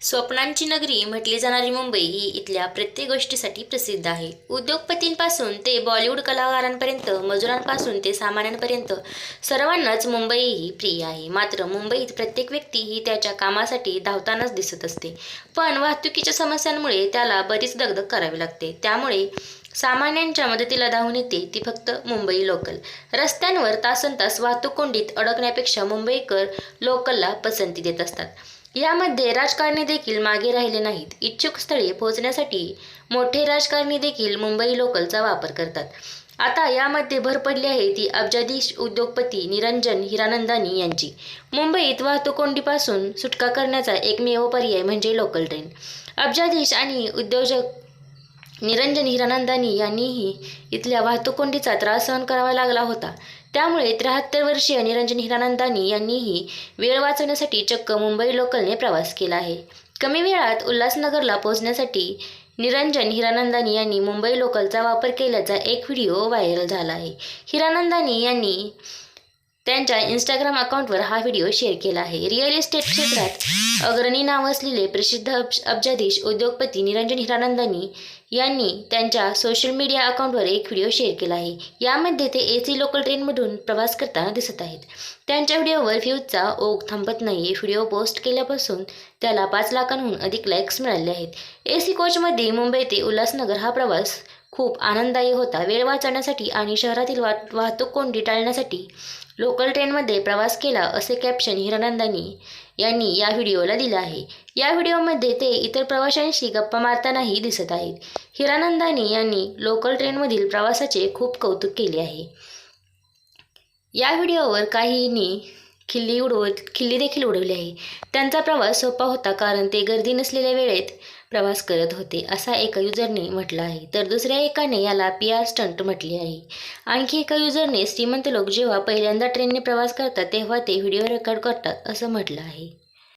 स्वप्नांची नगरी म्हटली जाणारी मुंबई ही इथल्या प्रत्येक गोष्टीसाठी प्रसिद्ध आहे. उद्योगपतींपासून ते बॉलिवूड कलाकारांपर्यंत मजुरांपासून ते सामान्यांपर्यंत सर्वांनाच मुंबई ही प्रिय आहे. मात्र मुंबईत प्रत्येक व्यक्ती ही त्याच्या कामासाठी धावतानाच दिसत असते. पण वाहतुकीच्या समस्यांमुळे त्याला बरीच दगदग करावी लागते. त्यामुळे सामान्यांच्या मदतीला धावून येते ती फक्त मुंबई लोकल रस्त्यांवर तासन तास वाहतूक कोंडीत अडकण्यापेक्षा मुंबईकर लोकलला पसंती देत असतात. यामध्ये राजकारणी देखील मागे राहिले नाहीत. इच्छुक स्थळी पोहोचण्यासाठी मोठे राजकारणी देखील मुंबई लोकलचा वापर करतात. आता यामध्ये भर पडली आहे ती अब्जाधीश उद्योगपती निरंजन हिरानंदानी यांची. मुंबईत वाहतूक कोंडीपासून सुटका करण्याचा एकमेव पर्याय म्हणजे लोकल ट्रेन. अब्जाधीश आणि उद्योजक निरंजन हिरानंदानी यांनीही इथल्या वाहतूक कोंडीचा त्रास सहन करावा लागला होता. त्यामुळे त्र्याहत्तर वर्षीय निरंजन हिरानंदानी यांनीही वेळ वाचवण्यासाठी चक्क मुंबई लोकलने प्रवास केला आहे. कमी वेळात उल्हासनगरला पोहोचण्यासाठी निरंजन हिरानंदानी यांनी मुंबई लोकलचा वापर केल्याचा एक व्हिडिओ व्हायरल झाला आहे. हिरानंदानी यांनी त्यांच्या इंस्टाग्राम अकाउंटवर हा व्हिडिओ शेअर केला आहे. रिअल इस्टेट क्षेत्रात अग्रणी नाव असलेले प्रसिद्ध अब्ज अब्जाधीश उद्योगपती निरंजन हिरानंदानी यांनी त्यांच्या सोशल मीडिया अकाउंटवर एक व्हिडिओ शेअर केला आहे. यामध्ये ते ए सी लोकल ट्रेनमधून प्रवास करताना दिसत आहेत. त्यांच्या व्हिडिओवर व्ह्यूजचा ओघ थांबत नाही. व्हिडिओ पोस्ट केल्यापासून त्याला पाच लाखांहून अधिक लाईक्स मिळाले आहेत. ए सी कोचमध्ये मुंबई ते उल्हासनगर हा प्रवास खूप आनंददायी होता. वेळ वाचवण्यासाठी आणि शहरातील वा वाहतूक कोंडी टाळण्यासाठी लोकल ट्रेनमध्ये प्रवास केला असे कॅप्शन हिरानंदानी यांनी या व्हिडिओला दिलं आहे. या व्हिडिओमध्ये ते इतर प्रवाशांशी गप्पा मारतानाही दिसत आहेत. हिरानंदानी यांनी लोकल ट्रेनमधील प्रवासाचे खूप कौतुक केले आहे. या व्हिडिओवर काहींनी खिल्ली उडवत खिल्ली देखील उडवली आहे. त्यांचा प्रवास सोपा होता कारण ते गर्दी नसलेल्या वेळेत प्रवास करत होते असा एका युजरने म्हटलं आहे. तर दुसऱ्या एकाने याला पी आर स्टंट म्हटले आहे. आणखी एका युजरने श्रीमंत लोक जेव्हा पहिल्यांदा ट्रेनने प्रवास करतात तेव्हा ते व्हिडिओ रेकॉर्ड करतात असं म्हटलं आहे.